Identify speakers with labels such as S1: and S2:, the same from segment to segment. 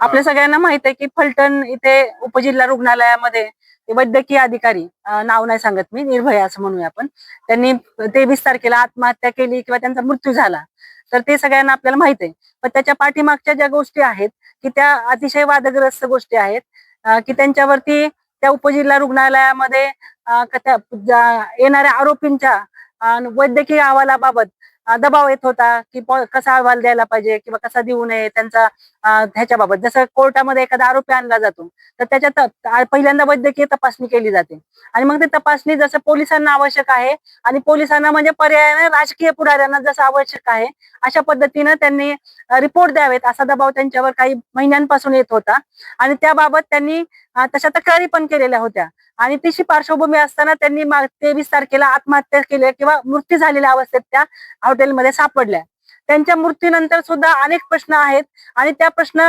S1: आपल्या सगळ्यांना माहीत आहे की फलटण इथे उपजिल्हा रुग्णालयामध्ये वैद्यकीय अधिकारी नाव नाही सांगत मी निर्भया असं म्हणूया आपण. त्यांनी तेवीस तारखेला आत्महत्या केली किंवा त्यांचा मृत्यू झाला. तर ते सगळ्यांना आपल्याला माहीत आहे. पण त्याच्या पाठीमागच्या ज्या गोष्टी आहेत की त्या अतिशय वादग्रस्त गोष्टी आहेत की त्यांच्यावरती त्या उपजिल्हा रुग्णालयामध्ये येणाऱ्या आरोपींच्या वैद्यकीय अहवालाबाबत दबाव येत होता की कसा अहवाल द्यायला पाहिजे किंवा कसा देऊ नये त्यांचा ह्याच्याबाबत. जसं कोर्टामध्ये एखादा आरोपी आणला जातो तर त्याच्यात पहिल्यांदा वैद्यकीय तपासणी केली जाते. आणि मग ते तपासणी जसं पोलिसांना आवश्यक आहे आणि पोलिसांना म्हणजे पर्यायाने राजकीय पुढाऱ्यांना जसं आवश्यक आहे अशा पद्धतीनं त्यांनी रिपोर्ट द्यावेत. असा दबाव त्यांच्यावर काही महिन्यांपासून येत होता. आणि त्याबाबत त्यांनी तशा तक्रारी पण केलेल्या होत्या. आणि तिशी पार्श्वभूमी असताना त्यांनी तेवीस तारखेला आत्महत्या केल्या किंवा मृत्यू झालेल्या अवस्थेत त्या हॉटेलमध्ये सापडल्या. त्यांच्या मृत्यूनंतर सुद्धा अनेक प्रश्न आहेत आणि त्या प्रश्न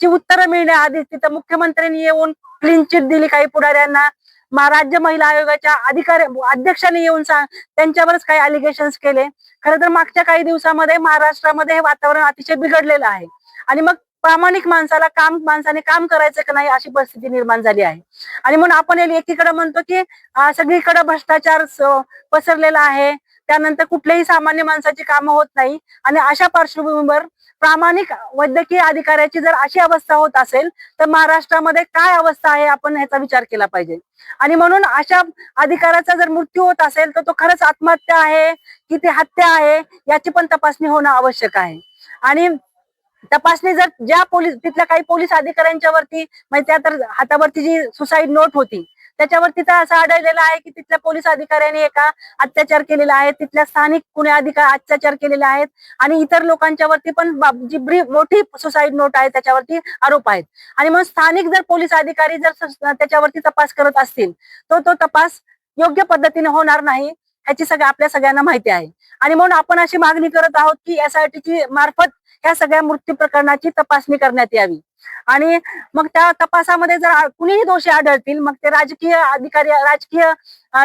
S1: ची उत्तरं मिळण्याआधी तिथं मुख्यमंत्र्यांनी येऊन क्लीन चिट दिली. काही पुढाऱ्यांना राज्य महिला आयोगाच्या अधिकारी अध्यक्षांनी येऊन सांग त्यांच्यावरच काही अलिगेशन्स केले. खरं तर मागच्या काही दिवसामध्ये महाराष्ट्रामध्ये हे वातावरण अतिशय बिघडलेलं आहे. आणि मग प्रामाणिक माणसाला काम माणसाने काम करायचं का नाही अशी परिस्थिती निर्माण झाली आहे. आणि म्हणून आपण एकीकडे म्हणतो की सगळीकडे भ्रष्टाचार पसरलेला आहे. त्यानंतर कुठल्याही सामान्य माणसाची कामं होत नाही. आणि अशा पार्श्वभूमीवर प्रामाणिक वैद्यकीय अधिकाऱ्याची जर अशी अवस्था होत असेल तर महाराष्ट्रामध्ये काय अवस्था आहे आपण ह्याचा विचार केला पाहिजे. आणि म्हणून अशा अधिकाऱ्याचा जर मृत्यू होत असेल तर तो खरंच आत्महत्या आहे की ती हत्या आहे याची पण तपासणी होणं आवश्यक आहे. आणि तपासणी जर ज्या पोलीस तिथल्या काही पोलीस अधिकाऱ्यांच्या वरती म्हणजे त्या तर हातावरती जी सुसाईड नोट होती त्याच्यावरती तर असं आढळलेलं आहे की तिथल्या पोलीस अधिकाऱ्यांनी एका अत्याचार केलेला आहे. तिथल्या स्थानिक कुणी अधिकार अत्याचार केलेले आहेत. आणि इतर लोकांच्या वरती पण जी मोठी सुसाईड नोट आहे त्याच्यावरती आरोप आहेत. आणि मग स्थानिक जर पोलीस अधिकारी जर त्याच्यावरती तपास करत असतील तो तो तपास योग्य पद्धतीने होणार नाही ह्याची सगळ्या आपल्या सगळ्यांना माहिती आहे. आणि म्हणून आपण अशी मागणी करत आहोत की एसआयटीची मार्फत ह्या सगळ्या मृत्यू प्रकरणाची तपासणी करण्यात यावी. आणि मग त्या तपासामध्ये जर कुणीही दोषी आढळतील मग ते राजकीय अधिकारी राजकीय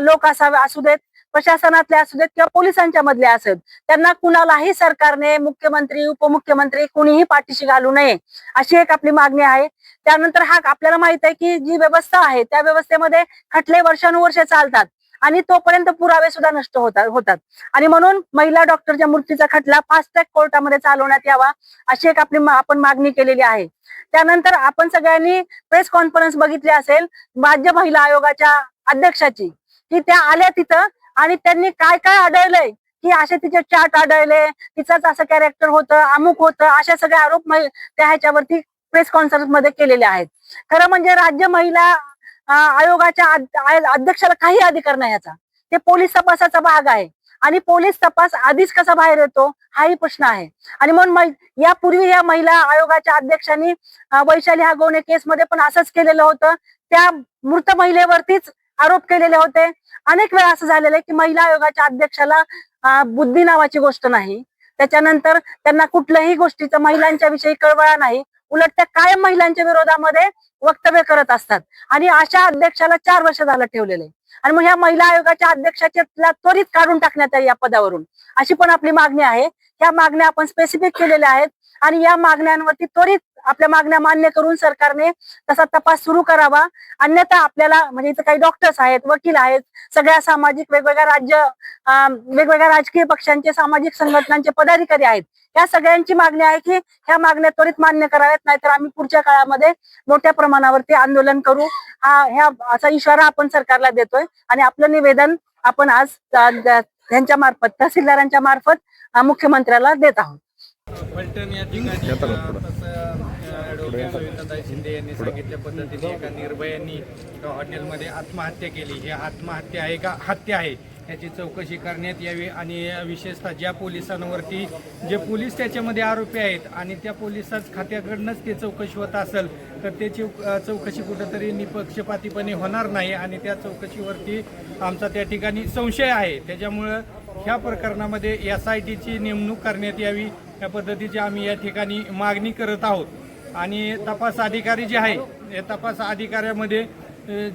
S1: लोक असावे असू देत प्रशासनातले असू देत किंवा पोलिसांच्या मधले असत त्यांना कुणालाही सरकारने मुख्यमंत्री उपमुख्यमंत्री कुणीही पाठीशी घालू नये अशी एक आपली मागणी आहे. त्यानंतर हा आपल्याला माहीत आहे की जी व्यवस्था आहे त्या व्यवस्थेमध्ये खटले वर्षानुवर्षे चालतात. आणि तोपर्यंत पुरावे सुद्धा नष्ट होतात होतात. आणि म्हणून महिला डॉक्टरच्या मृत्यूचा खटला फास्ट ट्रॅक कोर्टामध्ये चालवण्यात यावा अशी एक आपली आपण मागणी केलेली आहे. त्यानंतर आपण सगळ्यांनी प्रेस कॉन्फरन्स बघितली असेल राज्य महिला आयोगाच्या अध्यक्षाची. की त्या आल्या तिथं आणि त्यांनी काय काय आढळलंय? की असे तिचे चार्ट आढळले तिचंच असं कॅरेक्टर होतं अमुक होतं अशा सगळे आरोप महि- त्या ह्याच्यावरती प्रेस कॉन्फरन्समध्ये केलेले आहेत. खरं म्हणजे राज्य महिला आयोगाच्या अध्यक्षाला काही अधिकार नाही याचा. ते पोलीस तपासाचा भाग आहे. आणि पोलीस तपास आधीच कसा बाहेर येतो हाही प्रश्न आहे. आणि म्हणून यापूर्वी या महिला आयोगाच्या अध्यक्षांनी वैशाली हा गोणे केसमध्ये पण असंच केलेलं होतं. त्या मृत महिलेवरतीच आरोप केलेले होते. अनेक वेळा असं झालेलं आहे की महिला आयोगाच्या अध्यक्षाला बुद्धी नावाची गोष्ट नाही. त्याच्यानंतर त्यांना कुठल्याही गोष्टीचं महिलांच्या विषयी कळवळा नाही. उलट त्या कायम महिलांच्या विरोधामध्ये वक्तव्य करत असतात. आणि अशा अध्यक्षाला चार वर्ष झालं ठेवलेलं आहे. आणि मग ह्या महिला आयोगाच्या अध्यक्षाच्या त्वरित काढून टाकण्यात यावी या पदावरून. अशी पण आपली मागणी आहे. या मागण्या आपण स्पेसिफिक केलेल्या आहेत. आणि या मागण्यांवरती त्वरित आपल्या मागण्या मान्य करून सरकारने तसा तपास सुरू करावा. अन्यथा आपल्याला म्हणजे इथं काही डॉक्टर्स आहेत वकील आहेत सगळ्या सामाजिक वेगवेगळ्या राज्य वेगवेगळ्या राजकीय पक्षांचे सामाजिक संघटनांचे पदाधिकारी आहेत. या सगळ्यांची मागणी आहे की ह्या मागण्या त्वरित मान्य कराव्यात नाहीतर आम्ही पुढच्या काळामध्ये मोठ्या प्रमाणावरती आंदोलन करू. हा ह्या असा इशारा आपण सरकारला देतोय. आणि आपलं निवेदन आपण आज त्यांच्या मार्फत तहसीलदारांच्या मार्फत मुख्यमंत्र्याला देत आहोत.
S2: फलटण या ठिकाणी
S3: येता का
S2: अ,
S3: पुढं?
S2: तसं अ, ॲडव्होकेट कविताताई शिंदे यांनी सांगितल्या पद्धतीने एका निर्भयांनी हॉटेलमध्ये आत्महत्या केली. ही आत्महत्या आहे का? हत्या आहे. याची चौकशी करण्यात यावी आणि विशेषतः ज्या पोलिसांवरती जे पोलीस त्याच्यामध्ये आरोपी आहेत आणि त्या पोलिसाच खात्याकडनंच ते चौकशी होत असेल तर त्याची चौकशी कुठंतरी निपक्षपातीपणे होणार नाही आणि त्या चौकशीवरती आमचा त्या ठिकाणी संशय आहे. त्याच्यामुळं ह्या प्रकरणामध्ये एस आय टीची नेमणूक करण्यात यावी. या पद्धतीची आम्ही या ठिकाणी मागणी करत आहोत. आणि तपास अधिकारी जे आहे तपास अधिकाऱ्यामध्ये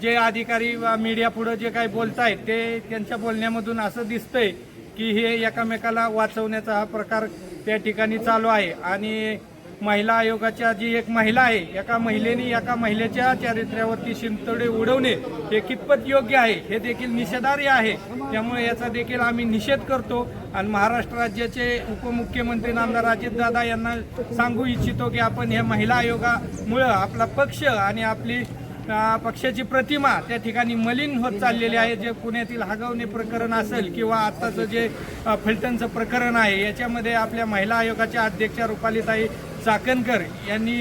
S2: जे अधिकारी मीडिया पुढं जे काही बोलतायत ते त्यांच्या बोलण्यामधून असं दिसतंय की हे एकामेकाला वाचवण्याचा हा प्रकार त्या ठिकाणी चालू आहे. आणि महिला आयोगाच्या जी एक महिला आहे एका महिलेने एका महिलेच्या चारित्र्यावरती शिंतोडे उडवणे हे कितपत योग्य आहे हे देखील निषेधार्ह आहे. त्यामुळे याचा देखील आम्ही निषेध करतो. आणि महाराष्ट्र राज्याचे उपमुख्यमंत्री नामदार अजितदादा यांना सांगू इच्छितो की आपण हे महिला आयोगामुळं आपला पक्ष आणि आपली पक्षाची प्रतिमा त्या ठिकाणी मलिन होत चाललेली आहे. जे पुण्यातील हागवणे प्रकरण असेल किंवा आत्ताचं जे फलटणचं प्रकरण आहे याच्यामध्ये आपल्या महिला आयोगाच्या अध्यक्षा रुपालीताई चाकणकर यांनी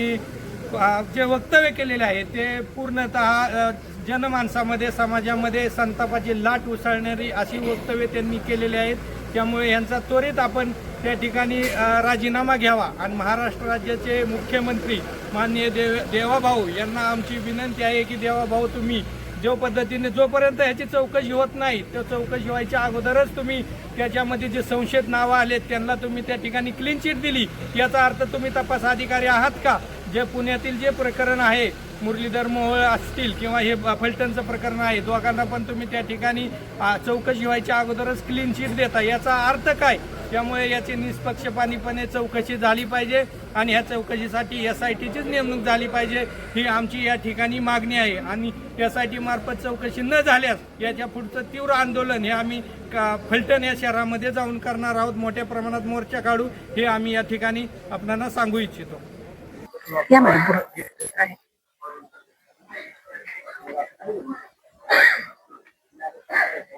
S2: जे वक्तव्य केलेले आहे ते पूर्णतः जनमानसामध्ये समाजामध्ये संतापाची लाट उसळणारी अशी वक्तव्य त्यांनी केलेली आहेत. त्यामुळे यांचा त्वरित आपण त्या ठिकाणी राजीनामा घ्यावा. आणि महाराष्ट्र राज्याचे मुख्यमंत्री माननीय देव देवाभाऊ यांना आमची विनंती आहे की देवाभाऊ तुम्ही जो पद्धतीने जोपर्यंत ह्याची चौकशी होत नाही त्या चौकशी व्हायच्या अगोदरच तुम्ही त्याच्यामध्ये जे संशयित नावं आलेत त्यांना तुम्ही त्या ठिकाणी क्लीन चिट दिली. याचा अर्थ तुम्ही तपास अधिकारी आहात का? जे पुण्यातील जे प्रकरण आहे मुरलीधर मोहोळ असतील किंवा हे फलटणचं प्रकरण आहे दोघांना पण तुम्ही त्या ठिकाणी चौकशी व्हायच्या अगोदरच क्लीन चिट देता. याचा अर्थ काय? त्यामुळे याची निष्पक्षपातीपणे चौकशी झाली पाहिजे आणि ह्या चौकशीसाठी एस आय टीचीच नेमणूक झाली पाहिजे. ही आमची या ठिकाणी मागणी आहे. आणि एस आय टी मार्फत चौकशी न झाल्यास याच्या पुढचं तीव्र आंदोलन हे आम्ही का- फलटण या शहरामध्ये जाऊन करणार आहोत. मोठ्या प्रमाणात मोर्चा काढू हे आम्ही या ठिकाणी आपल्याला सांगू इच्छितो.
S1: なるほど。